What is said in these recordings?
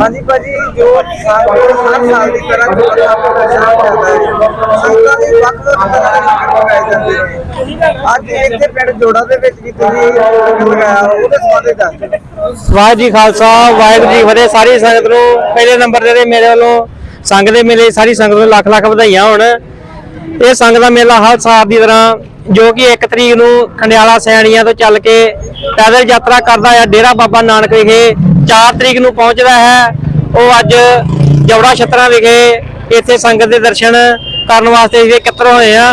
ਹਾਂਜੀ ਭਾਜੀ, ਜੋ ਸਾਲ ਹਰ ਸਾਲ ਦੀ ਤਰ੍ਹਾਂ ਜੋ ਪ੍ਰੋਗਰਾਮ ਚੱਲਦਾ ਹੈ, ਸੰਗਤਾਂ ਦੇ ਵੱਖ ਵੱਖ ਤਰ੍ਹਾਂ ਦੇ ਲੰਗਰ ਪਕਾਏ ਜਾਂਦੇ ਨੇ। ਅੱਜ ਇੱਥੇ ਪਿੰਡ ਜੋੜਾ ਦੇ ਵਿੱਚ ਵੀ ਤੁਸੀਂ ਲੰਗਰ ਲਗਾਇਆ, ਉਹਦੇ ਸੰਬੰਧ ਦੱਸ ਦਿਓ ਜੀ ਖਾਲਸਾ, ਵਾਹਿਗੁਰੂ ਜੀ ਫਤਿਹ। ਸਾਰੀ ਸੰਗਤ ਨੂੰ ਪਹਿਲੇ ਨੰਬਰ ਤੇ ਮੇਰੇ ਵੱਲੋਂ ਸੰਗ ਦੇ ਮੇਲੇ, ਸਾਰੀ ਸੰਗਤ ਨੂੰ ਲੱਖ ਲੱਖ ਵਧਾਈਆਂ ਹੋਣ। ਇਹ ਸੰਗ ਦਾ ਮੇਲਾ ਹਰ ਸਾਲ ਦੀ ਤਰ੍ਹਾਂ, ਜੋ ਕਿ 1 ਤਰੀਕ ਨੂੰ ਖੰਡਿਆਲਾ ਸੈਣੀਆਂ ਤੋਂ ਚੱਲ ਕੇ ਪੈਦਲ ਯਾਤਰਾ ਕਰਦਾ ਆ ਡੇਰਾ ਬਾਬਾ ਨਾਨਕ ਵਿਖੇ। 4 ਤਰੀਕ ਨੂੰ ਪਹੁੰਚਦਾ ਹੈ। ਉਹ ਅੱਜ ਜਵੜਾ ਛਤਰਾ ਵਿਖੇ ਇੱਥੇ ਸੰਗਤ ਦੇ ਦਰਸ਼ਨ ਕਰਨ ਵਾਸਤੇ ਅਸੀਂ ਇਕੱਤਰ ਹੋਏ ਆ।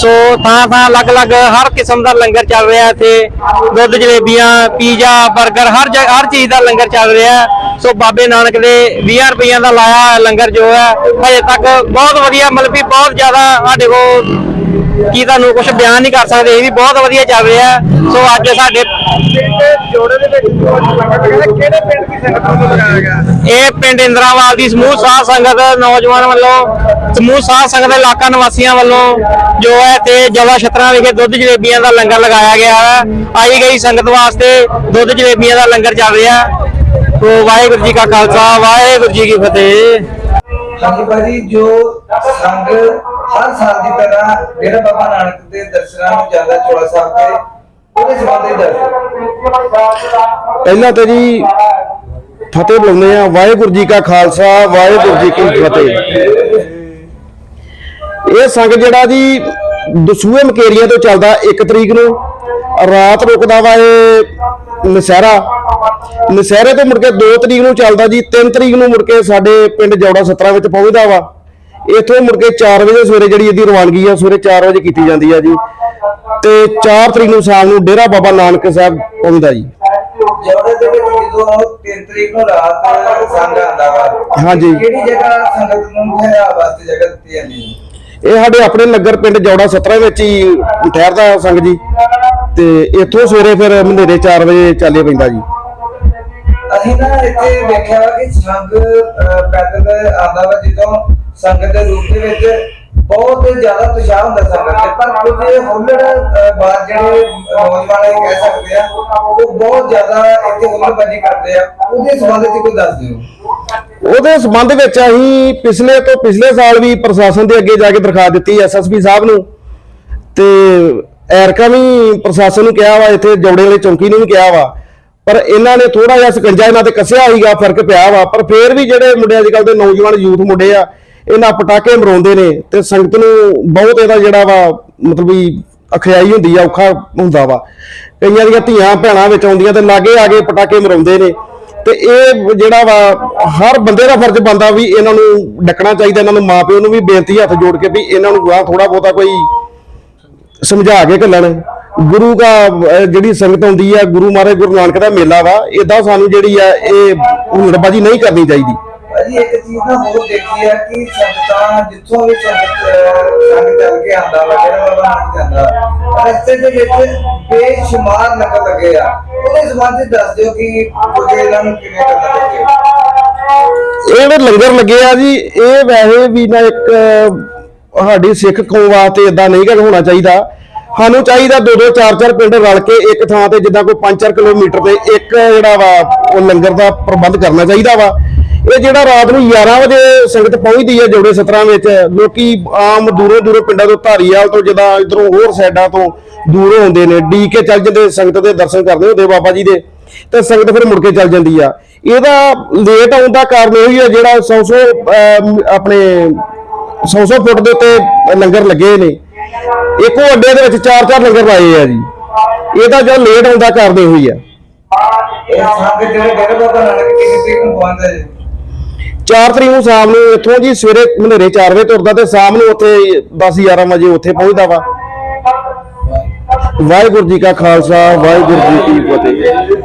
ਸੋ ਥਾਂ ਥਾਂ ਅਲੱਗ-ਅਲੱਗ ਹਰ ਕਿਸਮ ਦਾ ਲੰਗਰ ਚੱਲ ਰਿਹਾ ਇੱਥੇ। ਦੁੱਧ ਜਲੇਬੀਆਂ, ਪੀਜ਼ਾ 버ਗਰ ਹਰ ਜਗ੍ਹਾ ਹਰ ਚੀਜ਼ ਦਾ ਲੰਗਰ ਚੱਲ ਰਿਹਾ। ਸੋ ਬਾਬੇ ਨਾਨਕ ਦੇ 20 ਰੁਪਈਆਂ ਦਾ ਲਾਇਆ ਲੰਗਰ ਜੋ ਹੈ, ਹਜੇ ਤੱਕ ਬਹੁਤ ਵਧੀਆ, ਮਤਲਬ ਕਿ ਬਹੁਤ ਜ਼ਿਆਦਾ ਸਾਡੇ ਕੋਲ ਕੀ ਤੁਹਾਨੂੰ ਕੁਝ ਬਿਆਨ ਨਹੀਂ ਕਰ ਸਕਦੇ? ਇਹ ਵੀ ਬਹੁਤ ਵਧੀਆ ਚੱਲ ਰਿਹਾ। ਸੋ ਅੱਜ ਸਾਡੇ ਜੋੜੇ ਦੇ ਵਿੱਚ ਕਿਹੜੇ ਪਿੰਡ ਦੀ ਸੰਗਤ ਵੱਲੋਂ ਲਗਾਇਆ ਗਿਆ ਇਹ ਪਿੰਡ ਇੰਦਰਾਵਾਲ ਦੀ ਸਮੂਹ ਸਾਧ ਸੰਗਤ ਨੌਜਵਾਨ ਵੱਲੋਂ ਸਮੂਹ ਸਾਧ ਸੰਗਤ ਦੇ ਇਲਾਕਾ ਨਿਵਾਸੀਆਂ ਵੱਲੋਂ ਜੋ ਹੈ ਤੇ ਜਵਾ ਛਤਰਾਂ ਵਿਖੇ ਦੁੱਧ ਜਲੇਬੀਆਂ ਦਾ ਲੰਗਰ ਲਗਾਇਆ ਗਿਆ ਹੈ। ਆਈ ਗਈ ਸੰਗਤ ਵਾਸਤੇ ਦੁੱਧ ਜਲੇਬੀਆਂ ਦਾ ਲੰਗਰ ਚੱਲ ਰਿਹਾ। ਹੈ। ਵਾਹਿਗੁਰੂ ਜੀ ਕਾ ਖਾਲਸਾ, ਵਾਹਿਗੁਰੂ ਜੀ ਕੀ ਫਤਿਹ। ਹਾਂਜੀ ਭਾਜੀ, ਜੋ ਸੰਗ ਹਰ ਸਾਲ ਦੀ ਤਰ੍ਹਾਂ ਡੇਰਾ ਬਾਬਾ ਨਾਨਕ ਦੇ ਦਰਸ਼ਨਾਂ ਨੂੰ ਜਾਂਦਾ ਚੋਲਾ ਸਾਹਿਬ ਦੇ ਉਹਦੇ ਸੰਬੰਧ ਵਿੱਚ ਦੱਸ ਪਹਿਲਾਂ ਤਾਂ ਜੀ ਫਤਿਹ ਬੁਲਾਉਂਦੇ ਆ ਵਾਹਿਗੁਰੂ ਜੀ ਕਾ ਖਾਲਸਾ, ਵਾਹਿਗੁਰੂ ਜੀ ਕੀ ਫਤਿਹ। ਇਹ ਸੰਗ ਜਿਹੜਾ ਜੀ ਦਸੂਹੇ ਮਕੇਰੀਆਂ ਤੋਂ ਚੱਲਦਾ 1 ਤਰੀਕ ਨੂੰ। ਰਾਤ ਰੁਕਦਾ ਵਾ ਇਹ ਨਸਹਿਰਾ। ਨਸਹਿਰੇ ਤੋਂ ਮੁੜ ਕੇ 2 ਤਰੀਕ ਨੂੰ ਚੱਲਦਾ ਜੀ। 3 ਤਰੀਕ ਨੂੰ ਮੁੜ ਕੇ ਸਾਡੇ ਪਿੰਡ ਜੌੜਾ ਸਤਰਾ ਵਿੱਚ ਪਹੁੰਚਦਾ ਵਾ। ਇੱਥੋਂ ਮੁੜ ਕੇ 4 ਵਜੇ ਸਵੇਰੇ ਜਿਹੜੀ ਇਹਦੀ ਰਵਾਨਗੀ ਆ ਸਵੇਰੇ 4 ਵਜੇ ਕੀਤੀ ਜਾਂਦੀ ਆ ਜੀ। ਤੇ 4 ਤਰੀਕ ਨੂੰ ਸ਼ਾਮ ਨੂੰ ਡੇਰਾ ਬਾਬਾ ਨਾਨਕ ਸਾਹਿਬ ਪਹੁੰਚਦਾ ਜੀ। ਜੋੜੇ ਦੇ ਵਿੱਚ ਜਦੋਂ 3 ਤਰੀਕ ਨੂੰ ਰਾਤ ਸੰਗ ਆਂਦਾ ਵਾ ਹਾਂਜੀ। ਕਿਹੜੀ ਜਗ੍ਹਾ ਸੰਗਤ ਨੂੰ ਠਹਿਰਾ ਵਾਸਤੇ ਜਗ੍ਹਾ ਦਿੱਤੀ ਜਾਂਦੀ ਹੈ? ਇਹ ਸਾਡੇ ਆਪਣੇ ਨਗਰ ਪਿੰਡ ਜੌੜਾ 17 ਵਿੱਚ ਹੀ ਠਹਿਰਦਾ ਸੰਗ ਜੀ। ਤੇ ਇੱਥੋਂ ਸਵੇਰੇ ਫਿਰ ਮਨੇਰੇ 4 ਵਜੇ ਚੱਲੇ ਪੈਂਦਾ ਜੀ। ਅਸੀਂ ਨਾ ਇੱਥੇ ਵੇਖਿਆ ਕਿ ਸੰਗ ਪੈਦਲ ਆਂਦਾ ਵਾ ਜਦੋਂ ਸੰਗਤ ਦੇ ਰੂਪ ਦੇ ਵਿੱਚ ਬਹੁਤ ਜ਼ਿਆਦਾ ਤੁਸ਼ਾਹ ਹੁੰਦਾ ਸੰਗਤ ਤੇ ਪਰ ਕੁਝ ਹੁੱਲੜ ਬਾਤ ਜਿਹੜੇ ਨੌਜਵਾਨ ਇਹ ਕਹਿ ਸਕਦੇ ਆ, ਉਹ ਬਹੁਤ ਜ਼ਿਆਦਾ ਇੱਥੇ ਹੁੱਲੜਬਾਜ਼ੀ ਕਰਦੇ ਆ। ਉਹਦੇ ਸੰਬੰਧ ਵਿੱਚ ਕੋਈ ਦੱਸ ਦਿਓ। ਉਹਦੇ ਸੰਬੰਧ ਵਿੱਚ ਅਸੀਂ ਪਿਛਲੇ ਤੋਂ ਪਿਛਲੇ ਸਾਲ ਵੀ ਪ੍ਰਸ਼ਾਸਨ ਦੇ ਅੱਗੇ ਜਾ ਕੇ ਦਰਖਾਸਤ ਦਿੱਤੀ ਐਸਐਸਪੀ ਸਾਹਿਬ ਨੂੰ। ਤੇ ਐਰਕਾ ਵੀ ਪ੍ਰਸ਼ਾਸਨ ਨੂੰ ਕਿਹਾ ਵਾ, ਇੱਥੇ ਜੌੜੇ ਵਾਲੀ ਚੌਂਕੀ ਨੂੰ ਵੀ ਕਿਹਾ ਵਾ। ਪਰ ਇਹਨਾਂ ਨੇ ਥੋੜਾ ਜਿਹਾ ਸਕੰਜਾ ਇਹਨਾਂ ਤੇ ਕੱਸਿਆ ਹੀਗਾ ਫ਼ਰਕ ਪਿਆ ਵਾ। ਪਰ ਫੇਰ ਵੀ ਜਿਹੜੇ ਮੁੰਡੇ ਅੱਜ ਕੱਲ ਦੇ ਨੌਜਵਾਨ, ਯੂਥ ਮੁੰਡੇ ਆ ਇਹਨਾਂ ਪਟਾਕੇ ਮਰਾਉਂਦੇ ਨੇ ਤੇ ਸੰਗਤ ਨੂੰ ਬਹੁਤ ਇਹਦਾ ਜਿਹੜਾ ਵਾ, ਮਤਲਬ ਵੀ ਅਖਿਆਈ ਹੁੰਦੀ ਆ, ਔਖਾ ਹੁੰਦਾ ਵਾ। ਕਈਆਂ ਦੀਆਂ ਧੀਆਂ ਭੈਣਾਂ ਵਿੱਚ ਆਉਂਦੀਆਂ ਤੇ ਲਾਗੇ ਆ ਕੇ ਪਟਾਕੇ ਮਰਾਉਂਦੇ ਨੇ। ਤੇ ਇਹ ਜਿਹੜਾ ਵਾ, ਹਰ ਬੰਦੇ ਦਾ ਫਰਜ਼ ਬਣਦਾ ਵੀ ਇਹਨਾਂ ਨੂੰ ਡੱਕਣਾ ਚਾਹੀਦਾ, ਇਹਨਾਂ ਨੂੰ ਮਾਪਿਓ ਨੂੰ ਵੀ ਬੇਨਤੀ ਹੱਥ ਜੋੜ ਕੇ ਵੀ ਇਹਨਾਂ ਨੂੰ ਗਾਹ ਥੋੜਾ ਬਹੁਤਾ ਕੋਈ ਸਮਝਾ ਕੇ ਘੱਲਣ। ਗੁਰੂ ਦਾ ਜਿਹੜੀ ਸੰਗਤ ਆਉਂਦੀ ਆ, ਗੁਰੂ ਮਹਾਰਾਜ ਗੁਰੂ ਨਾਨਕ ਦਾ ਮੇਲਾ ਵਾ ਇਦਾਂ ਸਾਨੂੰ ਜਿਹੜੀ ਆ, ਇਹ ਹੁਲੜਬਾਜੀ ਨਹੀਂ ਕਰਨੀ ਚਾਹੀਦੀ। ਭਾਜੀ, ਇੱਕ ਚੀਜ਼ ਨਾ ਹੋਰ ਦੇਖੀ ਹੈ ਕਿ ਸੰਗਤਾਂ ਜਿੱਥੋਂ ਵੀ ਸੰਗਤ ਸੰਗ ਚੱਲ ਕੇ ਆਂਦਾ ਵਾ, ਜਿਹੜਾ ਬਾਬਾ ਨਾਨਕ ਜਾਂਦਾ, ਰਸਤੇ ਦੇ ਵਿੱਚ ਬੇਸ਼ੁਮਾਰ ਨਗਰ ਲੱਗੇ ਆ। ਉਹਦੇ ਸੰਬੰਧ ਵਿੱਚ ਦੱਸ ਦਿਓ ਕਿ ਇਹਨਾਂ ਨੂੰ ਕਿਵੇਂ ਕਰਨਾ ਚਾਹੀਦਾ। ਇਹ ਲੰਗਰ ਲੱਗੇ ਆ ਜੀ, ਇਹ ਵੈਸੇ ਵੀ ਨਾ ਇੱਕ ਸਾਡੀ ਸਿੱਖ ਕੌਮ ਵਾਸਤੇ ਇਦਾਂ ਨਹੀਂ ਕਿ ਹੋਣਾ ਚਾਹੀਦਾ। ਸਾਨੂੰ ਚਾਹੀਦਾ ਦੋ ਦੋ, ਚਾਰ ਚਾਰ ਪਿੰਡ ਰਲ ਕੇ ਇੱਕ ਥਾਂ ਤੇ ਜਿੱਦਾਂ ਕੋਈ 5-4 ਕਿਲੋਮੀਟਰ ਤੇ ਇੱਕ ਜਿਹੜਾ ਵਾ, ਉਹ ਲੰਗਰ ਦਾ ਪ੍ਰਬੰਧ ਕਰਨਾ ਚਾਹੀਦਾ ਵਾ। ਇਹ ਜਿਹੜਾ ਰਾਤ ਨੂੰ 11 ਵਜੇ ਸੰਗਤ ਪਹੁੰਚਦੀ ਹੈ ਜੋੜੇ ਸਤਰਾਂ ਵਿੱਚ, ਲੋਕੀ ਆਮ ਦੂਰੋਂ ਦੂਰੋਂ ਪਿੰਡਾਂ ਤੋਂ ਧਾਰੀਵਾਲ ਤੋਂ ਜਿੱਦਾਂ ਇਧਰੋਂ ਹੋਰ ਸਾਈਡਾਂ ਤੋਂ ਦੂਰੋਂ ਆਉਂਦੇ ਨੇ ਡੀ ਕੇ ਚੱਲ ਜਾਂਦੇ, ਸੰਗਤ ਦੇ ਦਰਸ਼ਨ ਕਰਦੇ ਹੁੰਦੇ ਬਾਬਾ ਜੀ ਦੇ, ਤੇ ਸੰਗਤ ਫਿਰ ਮੁੜ ਕੇ ਚੱਲ ਜਾਂਦੀ ਆ। ਇਹਦਾ ਲੇਟ ਆਉਣ ਦਾ ਕਾਰਨ ਇਹ ਹੀ ਹੈ ਜਿਹੜਾ 100 ਆਪਣੇ 100 100 ਫੁੱਟ ਦੇ ਉੱਤੇ ਲੰਗਰ ਲੱਗੇ ਨੇ। ਇੱਕੋ ਅੱਡੇ ਦੇ ਵਿੱਚ ਚਾਰ ਚਾਰ ਲੰਗਰ ਲਾਏ ਆ ਜੀ। ਇਹਦਾ ਜੋ ਲੇਟ ਆਉਣ ਦਾ ਕਾਰਨ ਇਹੋ ਹੀ ਆ। ਇਹ ਸੰਗ ਜਿਹੜੇ ਡੇਰੇ ਬਾਬਾ ਨਾਨਕ ਕਿੰਨੀ ਤਰੀਕ ਨੂੰ ਪਹੁੰਚਦਾ ਜੀ 4 ਤਰੀਕ ਨੂੰ ਸ਼ਾਮ ਨੂੰ ਇੱਥੋਂ ਜੀ ਸਵੇਰੇ ਮਨੇਰੇ 4 ਵਜੇ ਤੁਰਦਾ ਤੇ ਸ਼ਾਮ ਨੂੰ ਉੱਥੇ 10 11 ਵਜੇ ਉੱਥੇ ਪਹੁੰਚਦਾ ਵਾ। ਵਾਹਿਗੁਰੂ ਜੀ ਕਾ ਖਾਲਸਾ, ਵਾਹਿਗੁਰੂ ਜੀ ਕੀ ਫਤਿਹ।